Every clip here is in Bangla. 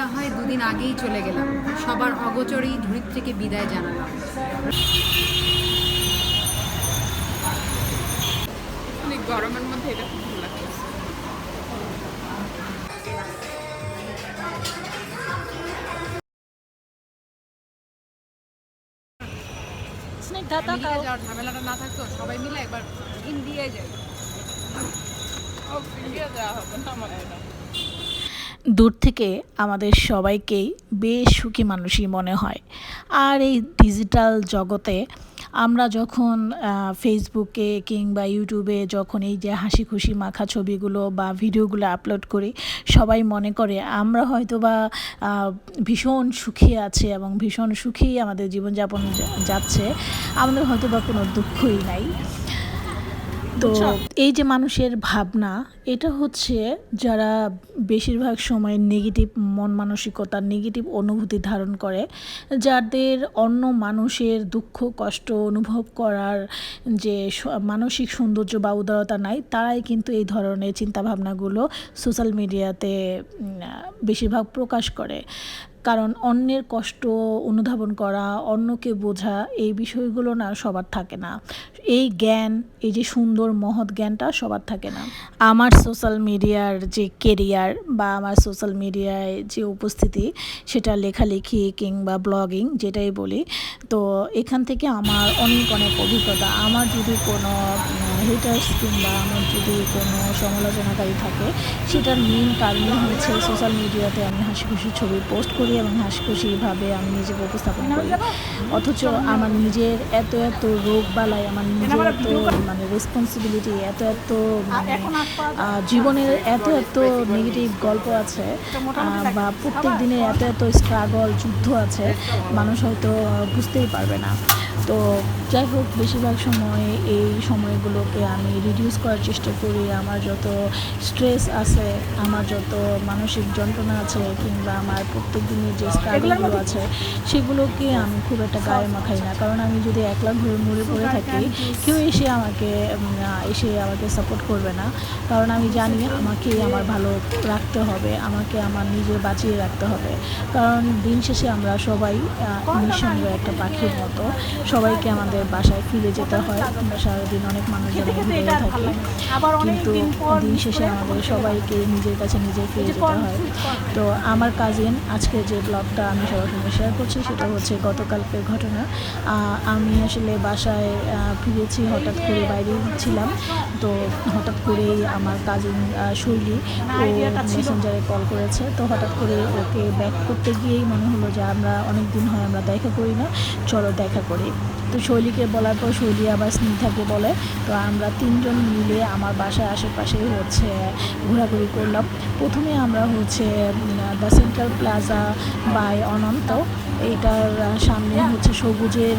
না হয় দুদিন আগেই চলে গেলাম। সবার অগোচরেই ধূরিত থেকে বিদায় জানালাম। গরমের মধ্যে এটা খুব ভালো যাওয়ার ঝামেলাটা না থাকতো সবাই মিলে একবার ইন্ডিয়ায় যাই। ইন্ডিয়া যাওয়া হবে না আমার দূর থেকে আমাদের সবাইকেই বেশ সুখী মানুষই মনে হয়। আর এই ডিজিটাল জগতে আমরা যখন ফেসবুকে কিংবা ইউটিউবে যখন এই যে হাসি খুশি মাখা ছবিগুলো বা ভিডিওগুলো আপলোড করি, সবাই মনে করে আমরা হয়তো বা ভীষণ সুখী আছে এবং ভীষণ সুখী আমাদের জীবনযাপন যাচ্ছে। আমাদের হয়তো বা কোনো দুঃখই নাই। তো এই যে মানুষের ভাবনা এটা হচ্ছে যারা বেশিরভাগ সময় নেগেটিভ মন মানসিকতা নেগেটিভ অনুভূতি ধারণ করে যাদের অন্য মানুষের দুঃখ কষ্ট অনুভব করার যে মানসিক সৌন্দর্য বা উদারতা নাই তারাই কিন্তু এই ধরনের চিন্তাভাবনাগুলো সোশ্যাল মিডিয়াতে বেশিরভাগ প্রকাশ করে। কারণ অন্যের কষ্ট অনুধাবন করা, অন্যকে বোঝা, এই বিষয়গুলো না সবার থাকে না। এই জ্ঞান, এই যে সুন্দর মহৎ জ্ঞানটা সবার থাকে না। আমার সোশ্যাল মিডিয়ার যে কেরিয়ার বা আমার সোশ্যাল মিডিয়ায় যে উপস্থিতি, সেটা লেখালেখি কিংবা ব্লগিং যেটাই বলি, তো এখান থেকে আমার অনেক অনেক অভিজ্ঞতা। আমার যদি কোনো হেটার্স কিংবা আমার যদি কোনো সমালোচনাকারী থাকে, সেটার মেন কারণই হচ্ছে সোশ্যাল মিডিয়াতে আমি হাসি খুশি ছবি পোস্ট করি এবং হাসি খুশিভাবে আমি নিজেকে উপস্থাপন করি। অথচ আমার নিজের এত এত রোগ বালাই, আমার নিজের এত মানে রেসপন্সিবিলিটি এত এত মানে জীবনের এত এত নেগেটিভ গল্প আছে বা প্রত্যেক দিনের এত এত স্ট্রাগল যুদ্ধ আছে, মানুষ হয়তো বুঝতেই পারবে না। তো যাই হোক বেশিরভাগ সময় এই সময়গুলোকে আমি রিডিউস করার চেষ্টা করি। আমার যত স্ট্রেস আছে আমার যত মানসিক যন্ত্রণা আছে কিংবা আমার প্রত্যেক দিনের যে স্ট্রাগলগুলো আছে সেগুলোকে আমি খুব একটা গায়ে মাখাই না। কারণ আমি যদি একলা ঘুরে মরে পড়ে থাকি কেউ এসে আমাকে এসে আমাকে সাপোর্ট করবে না। কারণ আমি জানি আমাকে আমার ভালো রাখতে হবে আমাকে আমার নিজে বাঁচিয়ে রাখতে হবে। কারণ দিন শেষে আমরা সবাই নিঃসঙ্গ একটা পাখির মতো। সবাইকে আমাদের বাসায় ফিরে যেতে হয়। আমরা সারাদিন অনেক মানুষজন ঘুরে থাকি। কিন্তু দিন শেষে আমাদের সবাইকে নিজের কাছে নিজে ফিরে যেতে হয়। তো আমার কাজিন আজকে যে ব্লগটা আমি সবার সঙ্গে শেয়ার করছি সেটা হচ্ছে গতকালকের ঘটনা। আমি আসলে বাসায় ফিরেছি হঠাৎ করে বাইরে ছিলাম। তো হঠাৎ করেই আমার কাজিন শৈলী ও মেসেঞ্জারে কল করেছে। তো হঠাৎ করে ওকে ব্যাক করতে গিয়েই মনে হলো যে আমরা অনেক দিন হয় আমরা দেখা করি না। চলো দেখা করি। তো শৈলীকে বলার পর শৈলী আবার স্নিগ্ধাকে বলে। তো আমরা তিনজন মিলে আমার বাসার আশেপাশে হচ্ছে ঘোরাঘুরি করলাম। প্রথমে আমরা হচ্ছে the central plaza by Ananta. এইটার সামনে হচ্ছে সবুজের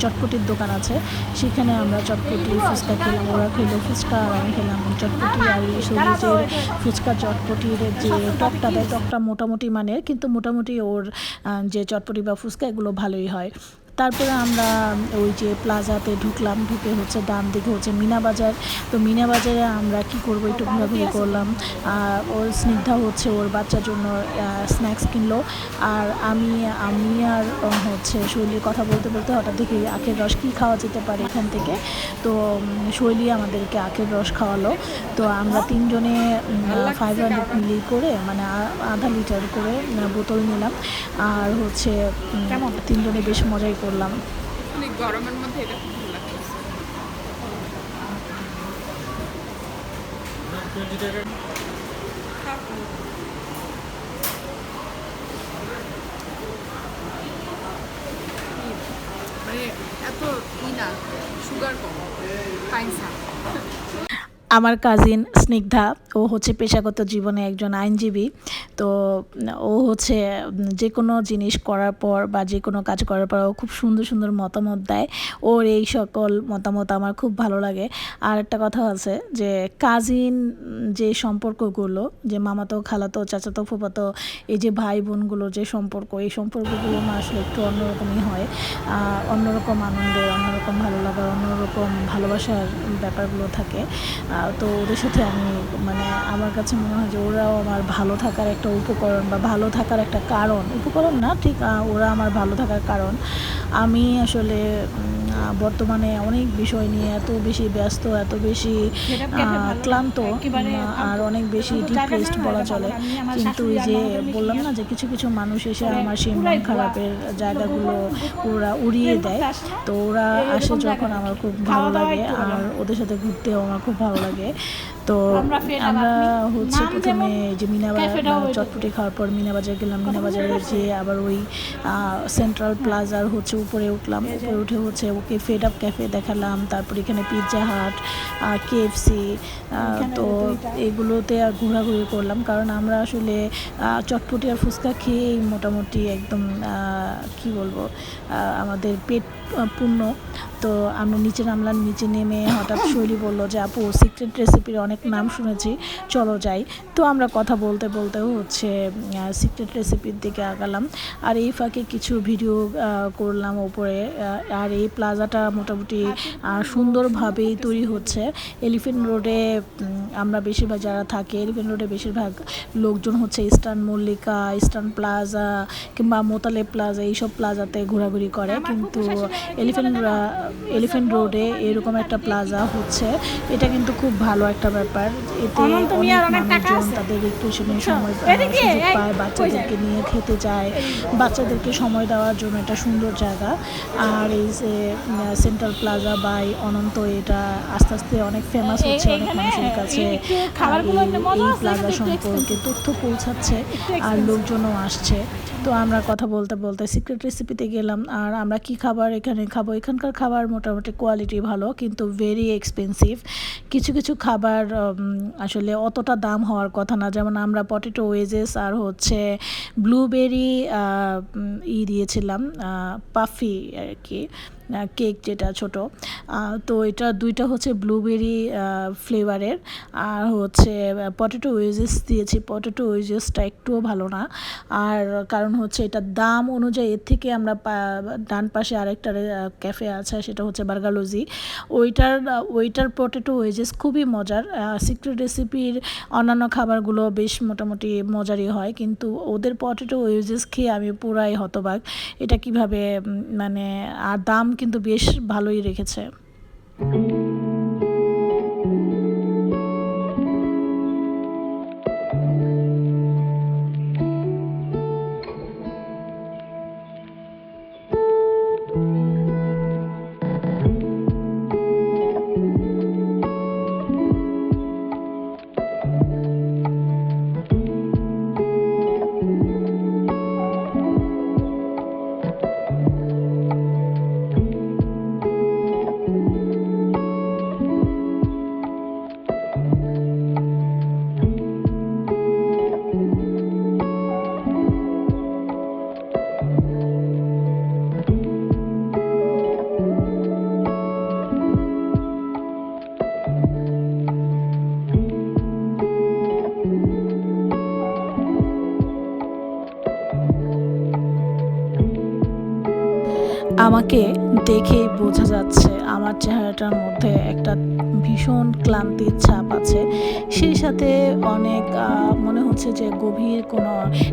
চটপটির দোকান আছে। সেখানে আমরা চটপটি ফুচকা খেলাম, ওরা খেলো ফুচকা আর আমি খেলাম চটপটি আর সবুজের ফুচকা চটপটির যে টকটা দেয়, টকটা মোটামুটি মানের, কিন্তু মোটামুটি ওর যে চটপটি বা ফুচকা এগুলো ভালোই হয়। তারপরে আমরা ওই যে প্লাজাতে ঢুকলাম ঢুকে হচ্ছে ডান দিকে হচ্ছে মিনা বাজার। তো মিনা বাজারে আমরা কি করব একটু ঘোরাঘুরি করলাম। আর ওর স্নিগ্ধা হচ্ছে ওর বাচ্চার জন্য স্ন্যাক্স কিনলো। আর আমি আমি আর হচ্ছে শৈলীর কথা বলতে বলতে হঠাৎ দেখি আখের রস কী খাওয়া যেতে পারে এখান থেকে। তো শৈলী আমাদেরকে আখের রস খাওয়ালো। তো আমরা তিনজনে ফাইভ হান্ড্রেড মিলি করে মানে আধা লিটার করে বোতল নিলাম। আর হচ্ছে তিনজনে বেশ মজাই করলাম। গরমের মধ্যে এটা খুব ভালো লাগতেছে মানে এত ই না সুগার কম আমার কাজিন স্নিগ্ধা, ও হচ্ছে পেশাগত জীবনে একজন আইনজীবী। তো ও হচ্ছে যে কোনো জিনিস করার পর বা যে কোনো কাজ করার পর ও খুব সুন্দর সুন্দর মতামত দেয়। ওর এই সকল মতামত আমার খুব ভালো লাগে। আর একটা কথা আছে যে কাজিন যে সম্পর্কগুলো, যে মামাতো, খালাতো, চাচাতো, ফুফাতো, এই যে ভাই বোনগুলো যে সম্পর্ক, এই সম্পর্কগুলো না আসলে একটু অন্যরকমই হয়। অন্যরকম আনন্দের, অন্যরকম ভালো লাগার, অন্যরকম ভালোবাসার ব্যাপারগুলো থাকে। তো ওদের সাথে আমি মানে আমার কাছে মনে হয় যে ওরাও আমার ভালো থাকার একটা উপকরণ বা ভালো থাকার একটা কারণ। উপকরণ না, ঠিক ওরা আমার ভালো থাকার কারণ। আমি আসলে বর্তমানে অনেক বিষয় নিয়ে এত বেশি ব্যস্ত এত বেশি ক্লান্ত আর অনেক বেশি ডিপ্রেসড বলা চলে। কিন্তু যে বললাম না যে কিছু কিছু মানুষ এসে আমার সেই মন খারাপের জায়গাগুলো ওরা উড়িয়ে দেয়। তো ওরা আসে যখন আমার খুব ভালো লাগে। আর ওদের সাথে ঘুরতেও আমার খুব ভালো লাগে। তো আমরা হচ্ছে প্রথমে যে মিনাবাজার চটপটি খাওয়ার পর মিনাবাজার গেলাম। মিনাবাজারে যে আবার ওই সেন্ট্রাল প্লাজার হচ্ছে উপরে উঠলাম। উপরে উঠে হচ্ছে ওকে ফেড আপ ক্যাফে দেখালাম। তারপর এখানে পিৎজা হাট কেএফসি তো এগুলোতে আর ঘোরাঘুরি করলাম। কারণ আমরা আসলে চটপটি আর ফুচকা খেয়েই মোটামুটি একদম কি বলব আমাদের পেট পূর্ণ। তো আমরা নিচে নামলাম। নিচে নেমে হঠাৎ শৈলী বলল যে আপু সিক্রেট রেসিপির অনেক নাম শুনেছি চলো যাই। তো আমরা কথা বলতে বলতে হচ্ছে সিক্রেট রেসিপির দিকে আগালাম। আর এই ফাঁকে কিছু ভিডিও করলাম ওপরে। আর এই প্লাজাটা মোটামুটি সুন্দরভাবেই তৈরি হচ্ছে। এলিফেন্ট রোডে আমরা বেশিরভাগ যারা থাকে এলিফেন্ট রোডে বেশিরভাগ লোকজন হচ্ছে ইস্টার্ন মল্লিকা ইস্টার্ন প্লাজা কিংবা মোতালে প্লাজা এইসব প্লাজাতে ঘোরাঘুরি করে। কিন্তু এলিফেন্ট এলিফেন্ট রোডে এরকম একটা প্লাজা হচ্ছে। এটা কিন্তু খুব ভালো একটা ব্যাপার। এতে অনেক মানুষজন তাদের রিক্রিয়েশনের সময় সুযোগ পায় বাচ্চাদেরকে নিয়ে খেতে যায়। বাচ্চাদেরকে সময় দেওয়ার জন্য একটা সুন্দর জায়গা। আর এই যে সেন্ট্রাল প্লাজা বাই অনন্ত এটা আস্তে আস্তে অনেক ফেমাস হচ্ছে অনেক মানুষের কাছে। এই- প্লাজা সম্পর্কে তথ্য পৌঁছাচ্ছে আর লোকজনও আসছে। তো আমরা কথা বলতে বলতে সিক্রেট রেসিপিতে গেলাম। আর আমরা কি খাবার এখানে খাব? এখানকার খাবার মোটামুটি কোয়ালিটি ভালো কিন্তু ভেরি এক্সপেন্সিভ কিছু কিছু খাবার আসলে অতটা দাম হওয়ার কথা না। যেমন আমরা পটেটো ওয়েজেস আর হচ্ছে ব্লুবেরি ই দিয়েছিলাম পাফি আর কি। কেক যেটা ছোট তো এটা দুইটা হচ্ছে ব্লুবেরি ফ্লেভারের আর হচ্ছে পটেটো ওয়েজেস দিয়েছি। পটেটো ওয়েজেসটা একটুও ভালো না। আর কারণ হচ্ছে এটা দাম অনুযায়ী, এর থেকে আমরা ডান পাশে আরেকটা ক্যাফে আছে, সেটা হচ্ছে বার্গালোজি ওইটার ওইটার পটেটো ওয়েজেস খুবই মজার। সিক্রেট রেসিপির অন্যান্য খাবারগুলো বেশ মোটামুটি মজারই হয়, কিন্তু ওদের পটেটো ওয়েজেস খেয়ে আমি পুরাই হতবাক। এটা কীভাবে মানে আর দাম কিন্তু বেশ ভালোই রেখেছে। আমাকে দেখে বোঝা যাচ্ছে আমার চেহারাটার মধ্যে একটা ভীষণ ক্লান্তির ছাপ আছে। সেই সাথে অনেক মনে হচ্ছে যে গভীর কোনো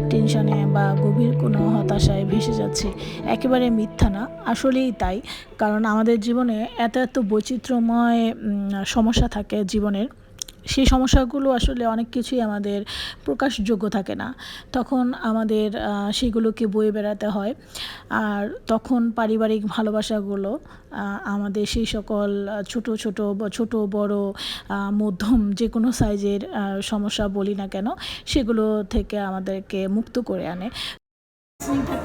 টেনশনে বা গভীর কোনো হতাশায় ভেসে যাচ্ছে। একেবারে মিথ্যা না, আসলেই তাই। কারণ আমাদের জীবনে এত এত বৈচিত্র্যময় সমস্যা থাকে জীবনের। সেই সমস্যাগুলো আসলে অনেক কিছুই আমাদের প্রকাশযোগ্য থাকে না। তখন আমাদের সেগুলোকে বয়ে বেড়াতে হয়। আর তখন পারিবারিক ভালোবাসাগুলো আমাদের সেই সকল ছোট ছোট ছোট, বড় মধ্যম যে কোনো সাইজের সমস্যা বলি না কেন, সেগুলো থেকে আমাদেরকে মুক্ত করে আনে।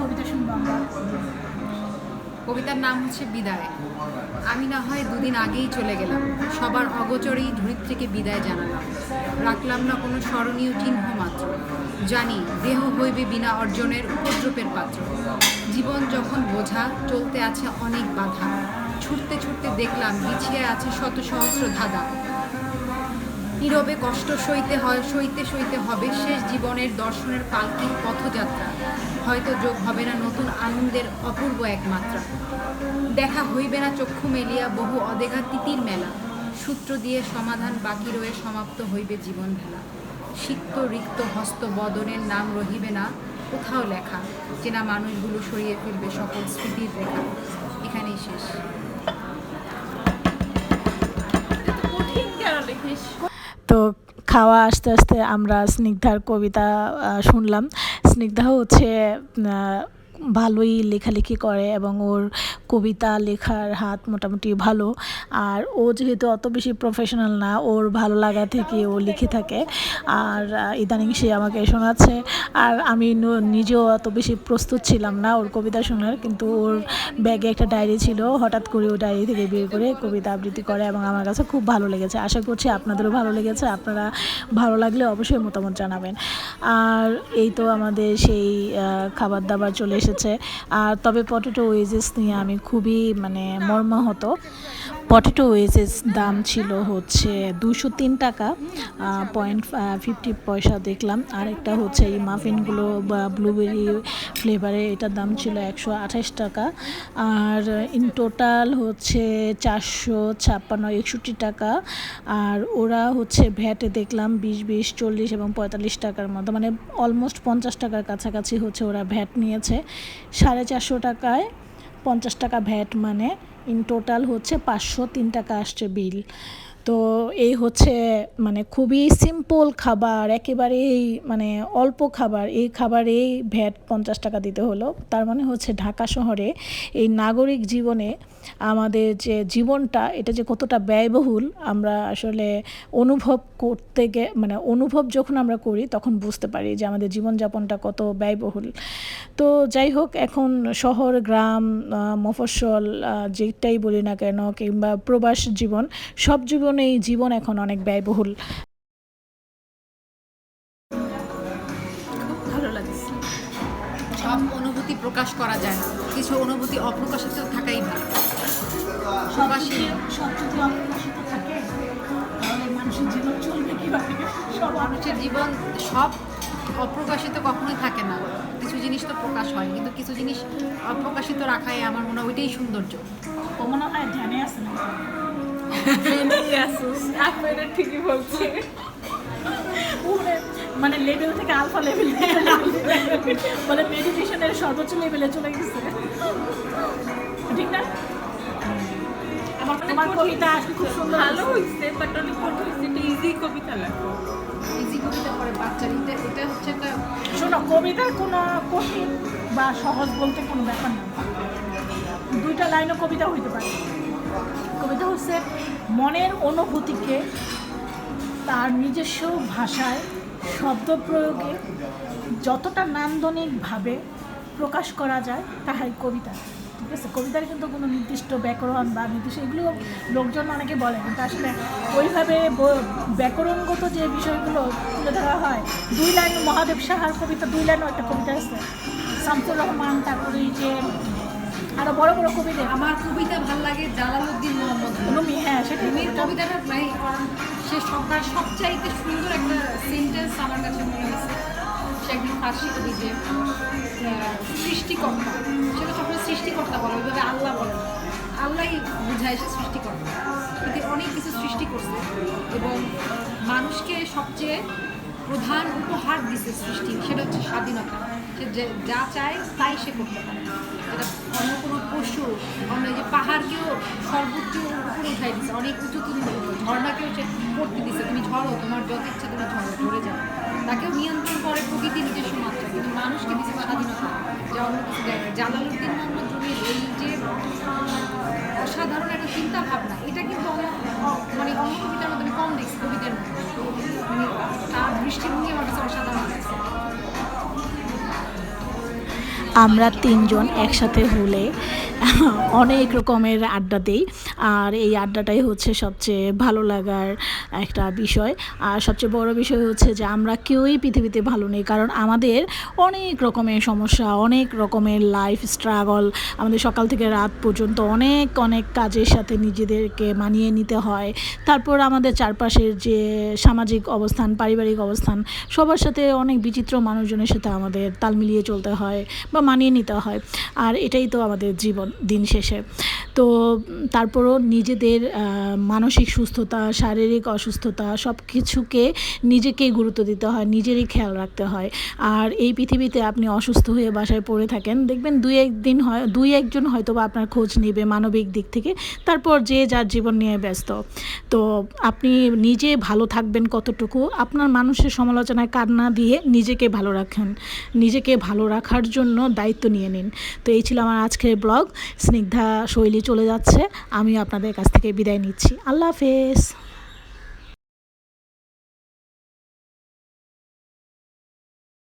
কবিতা শুনব আমরা? কবিতার নাম হচ্ছে বিদায়। আমি না হয় দুদিন আগেই চলে গেলাম। সবার অগোচরেই ধরিত্রীকে বিদায় জানালাম। রাখলাম না কোনো স্মরণীয় চিহ্ন মাত্র। জানি দেহ হইবে বিনা অর্জনের উপদ্রবের পাত্র। জীবন যখন বোঝা চলতে আছে অনেক বাধা। ছুটতে ছুটতে দেখলাম বিছিয়ে আছে শত সহস্র ধাঁধা। নীরবে কষ্ট সইতে হয়, সইতে সইতে হবে। শেষ জীবনের দর্শনের পালকির পথযাত্রা। হয়তো যোগ হবে না নতুন আনন্দের অপূর্ব এক মাত্রা দেখা হইবে না চক্ষু মেলিয়া বহু অদেঘা তিতির মেলা। সূত্র দিয়ে সমাধান বাকি রয়ে সমাপ্ত হইবে জীবন ভেলা সিক্ত, রিক্ত, হস্ত, বদনের নাম রহিবে না কোথাও লেখা। চেনা মানুষগুলো সরিয়ে ফেলবে সকল স্মৃতির রেখা। এখানেই শেষ। তো খাওয়া আস্তে আস্তে আমরা স্নিগ্ধার কবিতা শুনলাম। স্নিগ্ধা হচ্ছে ভালোই লেখালেখি করে এবং ওর কবিতা, লেখার হাত মোটামুটি ভালো। আর ও যেহেতু অত বেশি প্রফেশনাল না, ওর ভালো লাগা থেকে ও লিখে থাকে। আর ইদানিং সে আমাকে শোনাচ্ছে। আর আমি নিজেও অত বেশি প্রস্তুত ছিলাম না ওর কবিতা শোনার, কিন্তু ওর ব্যাগে একটা ডায়েরি ছিল। হঠাৎ করে ও ডায়েরি থেকে বের করে কবিতা আবৃত্তি করে এবং আমার কাছে খুব ভালো লেগেছে। আশা করছি আপনাদেরও ভালো লেগেছে। আপনারা ভালো লাগলে অবশ্যই মতামত জানাবেন। আর এই তো আমাদের সেই খাবার দাবার চলে এসেছে। আর তবে পটেটো ওয়েজেস নিয়ে আমি খুবই মানে মর্মাহত। পটেটো ওয়েজেস দাম ছিল হচ্ছে দুশো তিন টাকা পয়েন্ট ফিফটি পয়সা দেখলাম। আর একটা হচ্ছে এই মাফিনগুলো বা ব্লুবেরি ফ্লেভারে এটার দাম ছিল একশো আঠাশ টাকা। আর ইন টোটাল হচ্ছে চারশো ছাপ্পান্ন, একষট্টি টাকা। আর ওরা হচ্ছে ভ্যাটে দেখলাম বিশ বিশ, চল্লিশ এবং পঁয়তাল্লিশ টাকার মতো মানে অলমোস্ট পঞ্চাশ টাকার কাছাকাছি হচ্ছে ওরা ভ্যাট নিয়েছে। সাড়ে চারশো টাকায় পঞ্চাশ টাকা ভ্যাট মানে ইন টোটাল হচ্ছে পাঁচশো তিন টাকা আসছে বিল তো এই হচ্ছে মানে খুবই সিম্পল খাবার, একেবারেই মানে অল্প খাবার। এই খাবারেই ভ্যাট পঞ্চাশ টাকা দিতে হলো। তার মানে হচ্ছে ঢাকা শহরে এই নাগরিক জীবনে আমাদের যে জীবনটা, এটা যে কতটা ব্যয়বহুল আমরা আসলে অনুভব করতে গে মানে অনুভব যখন আমরা করি, তখন বুঝতে পারি যে আমাদের জীবনযাপনটা কত ব্যয়বহুল। তো যাই হোক, এখন শহর, গ্রাম মফস্বল যেটাই বলি না কেন, কিংবা প্রবাস জীবন, সব জীবনেই জীবন এখন অনেক ব্যয়বহুল। অনুভূতি প্রকাশ করা যায় না। কিছু অনুভূতি অপ্রকাশিত থাকাই ভালো। প্রকাশী সব যদি অপ্রকাশিত থাকে। তাহলে মানুষের জীবন চলবে কীভাবে? সব মানুষের জীবন সব অপ্রকাশিত কখনোই থাকে না। কিছু জিনিস তো প্রকাশ হয় কিন্তু কিছু জিনিস অপ্রকাশিত রাখাই আমার মনে হয় ওইটাই সৌন্দর্য। ও মনে হয় ধ্যানে আছে না? আসুস ঠিকই বলছে মানে লেভেল থেকে আলফা লেভেল মানে মেডিটেশনের সর্বোচ্চ লেভেলে চলে গেছে। ঠিক না? তোমার কবিতা খুব সুন্দর ভালো হয়েছে। বাট অনেক কঠিন হয়েছে এটা ইজি কবিতা লেখো ইজি কবিতা পড়ে বাচ্চার এটা এটা হচ্ছে একটা শোনো কবিতার কোনো কঠিন বা সহজ বলতে কোনো ব্যাপার না। দুইটা লাইনও কবিতা হইতে পারে। কবিতা হচ্ছে মনের অনুভূতিকে তার নিজস্ব ভাষায় শব্দ প্রয়োগে যতটা নান্দনিকভাবে প্রকাশ করা যায় তাহাই কবিতা। ঠিক আছে কবিতার কিন্তু কোনো নির্দিষ্ট ব্যাকরণ বা নির্দিষ্ট এগুলো লোকজন অনেকে বলে কিন্তু আসলে ওইভাবে ব্যাকরণগত যে বিষয়গুলো তুলে ধরা হয় দুই লাইন মহাদেব সাহার কবিতা দুই লাইনও একটা কবিতা আছে। শামসুর রহমান তারপরে যে আরও বড় বড় কবিতা। আমার কবিতা ভালো লাগে জালালউদ্দিন মোহাম্মদ। রুমি। হ্যাঁ সেটা রুমির কবিতাটা প্রায় সে সবার সবচাইতে সুন্দর একটা সেন্টেন্স আমার কাছে মনে হয়েছে। সে একজন ফার্সি কবি যে সৃষ্টিকর্তা। সেটা সবসময় আল্লাহই বুঝায় সে সৃষ্টিকর্তা। কিন্তু অনেক কিছু সৃষ্টি করছে এবং মানুষকে সবচেয়ে প্রধান উপহার দিছে সৃষ্টি, সেটা হচ্ছে স্বাধীনতা। সে যে- যা চায় তাই সে করতে পারে। অন্য কোনো পশু অন্য যে পাহাড়কেও সর্বোচ্চ উপরে উঠাই দিছে, অনেক উঁচু তুমি ঝর্ণাকেও সে করতে দিছে, তুমি ঝড়ো, তোমার যত ইচ্ছা তুমি ঝড়ো, ঝরে যাও। তাকেও নিয়ন্ত্রণ করে প্রকৃতি নিজস্ব মাত্রা। কিন্তু মানুষকে দিছে স্বাধীনতা যা অন্য কিছু দেয় না জালালউদ্দিন মোহাম্মদ এই যে অসাধারণ একটা চিন্তা ভাবনা এটা কিন্তু মানে অন্য কবিতার মধ্যে কম দেখছি মধ্যে। মানে তার দৃষ্টিভঙ্গি আমার কাছে অসাধারণ আমরা তিনজন একসাথে হলে অনেক রকমের আড্ডা দিই। আর এই আড্ডাটাই হচ্ছে সবচেয়ে ভালো লাগার একটা বিষয়। আর সবচেয়ে বড় বিষয় হচ্ছে যে আমরা কেউই পৃথিবীতে ভালো নেই, কারণ আমাদের অনেক রকমের সমস্যা, অনেক রকমের লাইফ স্ট্রাগল আমাদের সকাল থেকে রাত পর্যন্ত অনেক অনেক কাজের সাথে নিজেদেরকে মানিয়ে নিতে হয়। তারপর আমাদের চারপাশের যে সামাজিক অবস্থান, পারিবারিক অবস্থান, সবার সাথে অনেক বিচিত্র মানুষজনের সাথে আমাদের তাল মিলিয়ে চলতে হয় বা মানিয়ে নিতে হয়। আর এটাই তো আমাদের জীবন। দিন শেষে। তো তারপরও নিজেদের মানসিক সুস্থতা, শারীরিক অসুস্থতা সব কিছুকে নিজেকেই গুরুত্ব দিতে হয়, নিজেরই খেয়াল রাখতে হয়। আর এই পৃথিবীতে আপনি অসুস্থ হয়ে বাসায় পড়ে থাকেন, দেখবেন দুই একদিন হয়, দুই একজন হয়তো বা আপনার খোঁজ নেবে মানবিক দিক থেকে, তারপর যে যার জীবন নিয়ে ব্যস্ত। তো আপনি নিজে ভালো থাকবেন কতটুকু, আপনার মানুষের সমালোচনায় কান্না দিয়ে নিজেকে ভালো রাখেন, নিজেকে ভালো রাখার জন্য দায়িত্ব নিয়ে নিন। তো এই ছিল আমার আজকের ব্লগ। স্নিগ্ধা শৈলী চলে যাচ্ছে। আমি আপনাদের কাছ থেকে বিদায় নিচ্ছি। আল্লাহ হাফেজ।